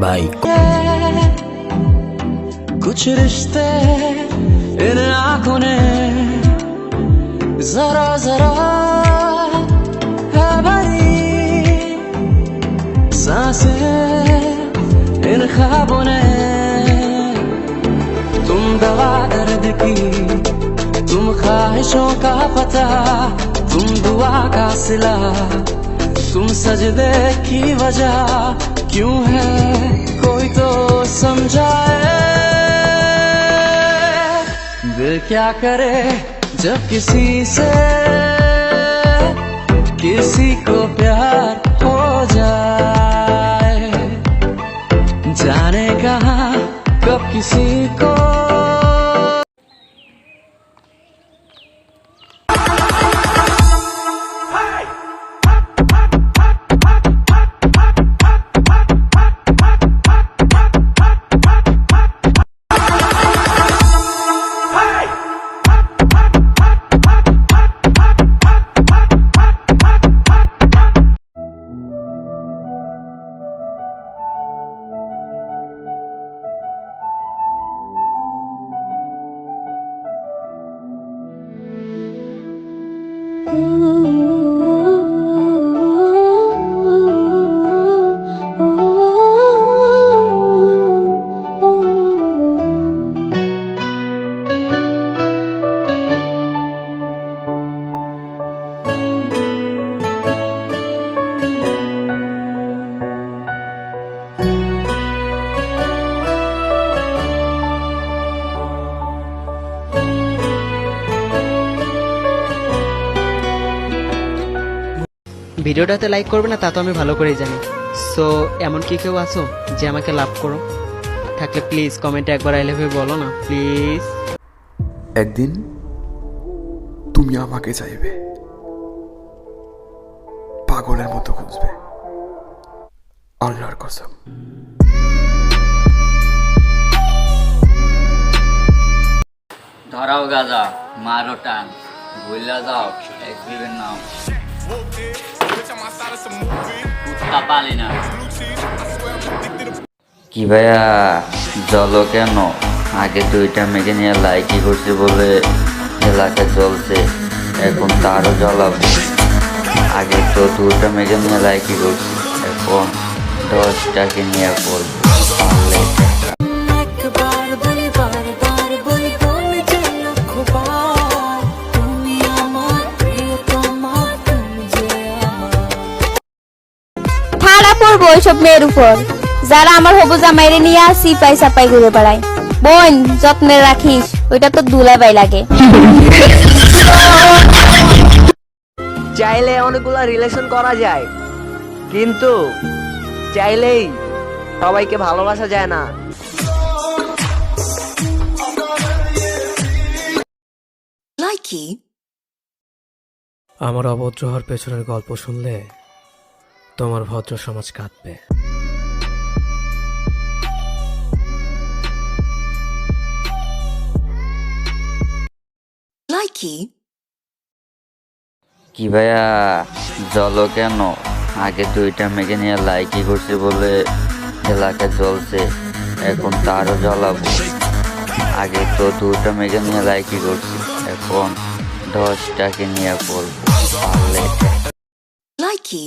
भाई। कुछ रिश्ते इन आँखों ने जरा जरा है भरी। साँसें इन ख्वाबों ने तुम दवा दर्द की, तुम ख्वाहिशों का पता, तुम दुआ का सिला, तुम सजदे की वजह क्यों है क्या करे जब किसी से किसी को प्यार हो जाए? जाने कहा कब किसी को Ooh. ভিডিওটাতে লাইক করবে না তা তো আমি ভালো করেই জানি। সো এমন কি কেউ আছো যে আমাকে লাভ করো? থাকলে প্লিজ কমেন্টে একবার আই লাভ বলো না প্লিজ একদিন তুমি আমাকে চাইবে। পাগলের মতো খুঁজবে। আল্লাহর কসম। ধরাও গাজা মারো টান ভুলা যাও এক নাম। না কি ভাইয়া জলো কেন? আগে দুইটা মেঘে নিয়ে লাইকি করছে বলে এলাকা চলছে এখন তারও জ্বলাবো আগে তো দুটা মেঘে নিয়ে লাইকি করছি এখন দশটাকে নিয়ে করব পড়ব ওইসব মেয়ের উপর। যারা আমার হবু জামাইরে নিয়ে সিপাই সাপাই ঘুরে বেড়ায়। বোন যত্নে রাখিস ওইটা তো দুলাবাই লাগে। চাইলে অনেকগুলো রিলেশন করা যায় কিন্তু চাইলেই সবাইকে ভালোবাসা যায় না। লাইকি? আমার অভদ্র হওয়ার পেছনের গল্প শুনলে তোমার ভদ্র সমাজ কাঁদবে। লাইকি? কি ভাইয়া জলো কেন? আগে দুইটা মেঘে নিয়ে লাইকি করছে বলে এলাকা চলছে এখন তারও জ্বলাবো। আগে তো দুটা মেঘে নিয়ে লাইকি করছি এখন দশটাকে নিয়ে করব লাইকি?